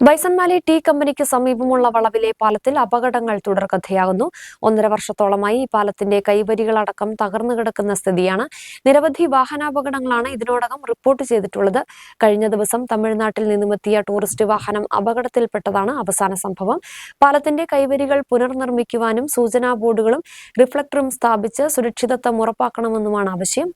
ബൈസൺമാലി tea കമ്പനിക്ക് സമീപമുള്ള വളവിലെ പാലത്തിൽ അപകടങ്ങൾ തുടർക്കഥയാകുന്നു. ഒന്നര വർഷത്തോളമായി ഈ പാലത്തിന്റെ കൈവരികളടക്കം തകർന്നു കിടക്കുന്ന സ്ഥിതിയാണ്. നിരവധി വാഹനാപകടങ്ങളാണ് ഇതിനോടകം റിപ്പോർട്ട് ചെയ്തിട്ടുള്ളത്. കഴിഞ്ഞ ദിവസം തമിഴ്നാട്ടിൽ നിന്നുമെത്തിയ ടൂറിസ്റ്റ് വാഹനം അപകടത്തിൽപ്പെട്ടതാണ് അവസാന സംഭവം. പാലത്തിന്റെ കൈവരികൾ പുനർനിർമ്മിക്കുവാനും സൂചനാ ബോർഡുകളും റിഫ്ലക്ടറും സ്ഥാപിച്ച് സുരക്ഷിതത്വം ഉറപ്പാക്കണമെന്നുമാണ് ആവശ്യം.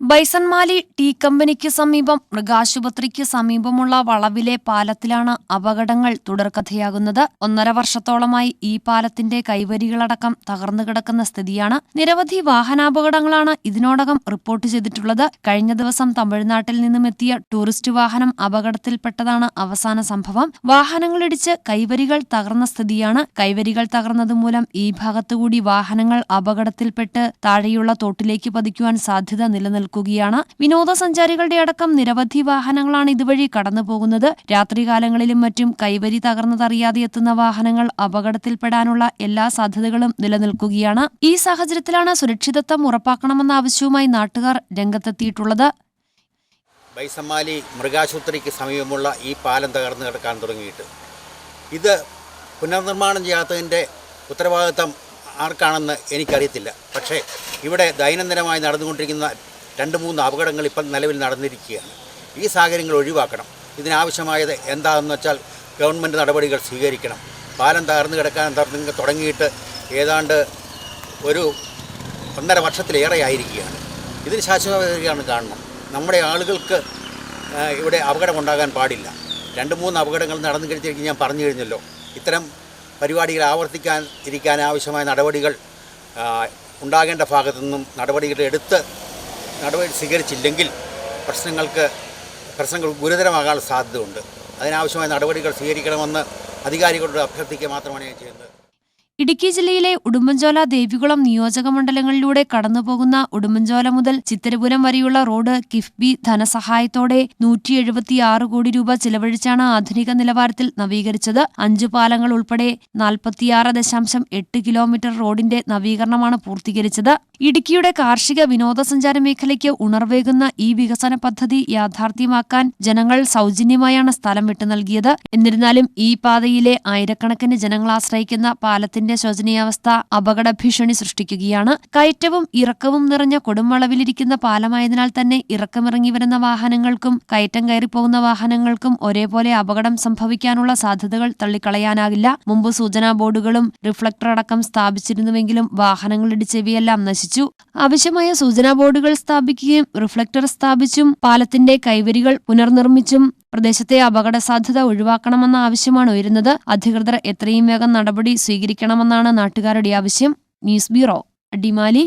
ബൈസൺമാലി ടീ കമ്പനിക്ക് സമീപം മൃഗാശുപത്രിക്ക് സമീപമുള്ള വളവിലെ പാലത്തിലാണ് അപകടങ്ങൾ തുടർക്കഥയാകുന്നത്. ഒന്നര വർഷത്തോളമായി ഈ പാലത്തിന്റെ കൈവരികളടക്കം തകർന്നു കിടക്കുന്ന സ്ഥിതിയാണ്. നിരവധി വാഹനാപകടങ്ങളാണ് ഇതിനോടകം റിപ്പോർട്ട് ചെയ്തിട്ടുള്ളത്. കഴിഞ്ഞ ദിവസം തമിഴ്നാട്ടിൽ നിന്നും എത്തിയ ടൂറിസ്റ്റ് വാഹനം അപകടത്തിൽപ്പെട്ടതാണ് അവസാന സംഭവം. വാഹനങ്ങളിടിച്ച് കൈവരികൾ തകർന്ന സ്ഥിതിയാണ്. കൈവരികൾ തകർന്നതുമൂലം ഈ ഭാഗത്തുകൂടി വാഹനങ്ങൾ അപകടത്തിൽപ്പെട്ട് താഴെയുള്ള തോട്ടിലേക്ക് പതിക്കുവാൻ സാധ്യത നിലനിൽക്കും നിൽക്കുകയാണ്. വിനോദസഞ്ചാരികളുടെ അടക്കം നിരവധി വാഹനങ്ങളാണ് ഇതുവഴി കടന്നുപോകുന്നത്. രാത്രികാലങ്ങളിലും മറ്റും കൈവരി തകർന്നതറിയാതെ എത്തുന്ന വാഹനങ്ങൾ അപകടത്തിൽപ്പെടാനുള്ള എല്ലാ സാധ്യതകളും നിലനിൽക്കുകയാണ്. ഈ സാഹചര്യത്തിലാണ് സുരക്ഷിതത്വം ഉറപ്പാക്കണമെന്ന ആവശ്യവുമായി നാട്ടുകാർ രംഗത്തെത്തിയിട്ടുള്ളത്. ബൈസമ്മാലി മൃഗാശുപത്രിക്ക് സമീപമുള്ള ഈ പാലം തകർന്നു കിടക്കാൻ തുടങ്ങിയിട്ട്. ഇത് പുനർനിർമ്മാണം ചെയ്യാത്തതിന്റെ ഉത്തരവാദിത്തം ആർക്കാണെന്ന് എനിക്കറിയത്തില്ല. പക്ഷേ ഇവിടെ ദൈനംദിനമായി നടന്നുകൊണ്ടിരിക്കുന്ന രണ്ട് മൂന്ന് അപകടങ്ങൾ ഇപ്പം നിലവിൽ നടന്നിരിക്കുകയാണ്. ഈ സാഹചര്യങ്ങൾ ഒഴിവാക്കണം. ഇതിനാവശ്യമായത് എന്താണെന്ന് വെച്ചാൽ ഗവൺമെന്റ് നടപടികൾ സ്വീകരിക്കണം. പാലം തകർന്നു കിടക്കാൻ തുടങ്ങിയിട്ട് ഏതാണ്ട് ഒരു ഒന്നര വർഷത്തിലേറെ ആയിരിക്കുകയാണ്. ഇതിന് ശാശ്വതയാണ് കാണണം നമ്മുടെ ആളുകൾക്ക് ഇവിടെ അപകടമുണ്ടാകാൻ പാടില്ല. രണ്ട് മൂന്ന് അപകടങ്ങൾ നടന്നു കഴിഞ്ഞിരിക്കും ഞാൻ പറഞ്ഞു കഴിഞ്ഞല്ലോ. ഇത്തരം പരിപാടികൾ ആവർത്തിക്കാൻ ഇരിക്കാൻ ആവശ്യമായ നടപടികൾ ഉണ്ടാകേണ്ട ഭാഗത്തു നിന്നും നടപടികൾ എടുത്ത് നടപടി സ്വീകരിച്ചില്ലെങ്കിൽ പ്രശ്നങ്ങൾക്ക് പ്രശ്നങ്ങൾ ഗുരുതരമാകാനുള്ള സാധ്യതയുണ്ട്. അതിനാവശ്യമായ നടപടികൾ സ്വീകരിക്കണമെന്ന് അധികാരികളോട് അഭ്യർത്ഥിക്കുക മാത്രമാണ് ഞാൻ ചെയ്യുന്നത്. ഇടുക്കി ജില്ലയിലെ ഉടുമ്പൻചോല ദേവികുളം നിയോജക മണ്ഡലങ്ങളിലൂടെ കടന്നുപോകുന്ന ഉടുമ്പൻചോല മുതൽ ചിത്തരപുരം വരെയുള്ള റോഡ് കിഫ്ബി ധനസഹായത്തോടെ നൂറ്റി എഴുപത്തിയാറ് കോടി രൂപ ചിലവഴിച്ചാണ് ആധുനിക നിലവാരത്തിൽ നവീകരിച്ചത്. അഞ്ചു പാലങ്ങൾ ഉൾപ്പെടെ നാൽപ്പത്തിയാറ് ദശാംശം എട്ട് കിലോമീറ്റർ റോഡിന്റെ നവീകരണമാണ് പൂർത്തീകരിച്ചത്. ഇടുക്കിയുടെ കാർഷിക വിനോദസഞ്ചാര മേഖലയ്ക്ക് ഉണർവേകുന്ന ഈ വികസന പദ്ധതി യാഥാർത്ഥ്യമാക്കാൻ ജനങ്ങൾ സൗജന്യമായാണ് സ്ഥലം വിട്ടു നൽകിയത്. എന്നിരുന്നാലും ഈ പാതയിലെ ആയിരക്കണക്കിന് ജനങ്ങൾ ആശ്രയിക്കുന്ന പാലത്തിന്റെ ശോചനീയാവസ്ഥ അപകട ഭീഷണി സൃഷ്ടിക്കുകയാണ്. കയറ്റവും ഇറക്കവും നിറഞ്ഞ കൊടുംവളവിലിരിക്കുന്ന പാലമായതിനാൽ തന്നെ ഇറക്കമിറങ്ങി വരുന്ന വാഹനങ്ങൾക്കും കയറ്റം കയറിപ്പോകുന്ന വാഹനങ്ങൾക്കും ഒരേപോലെ അപകടം സംഭവിക്കാനുള്ള സാധ്യതകൾ തള്ളിക്കളയാനാകില്ല. മുമ്പ് സൂചനാ ബോർഡുകളും റിഫ്ലക്ടർ അടക്കം സ്ഥാപിച്ചിരുന്നുവെങ്കിലും വാഹനങ്ങളുടെ ചെവിയെല്ലാം നശിച്ചു. ആവശ്യമായ സൂചനാ ബോർഡുകൾ സ്ഥാപിക്കുകയും റിഫ്ലക്ടർ സ്ഥാപിച്ചും പാലത്തിന്റെ കൈവരികൾ പുനർനിർമ്മിച്ചും പ്രദേശത്തെ അപകട സാധ്യത ഒഴിവാക്കണമെന്ന ആവശ്യമാണ് ഉയരുന്നത്. അധികൃതർ എത്രയും വേഗം നടപടി സ്വീകരിക്കണമെന്നാണ് നാട്ടുകാരുടെ ആവശ്യം. News bureau Adimali.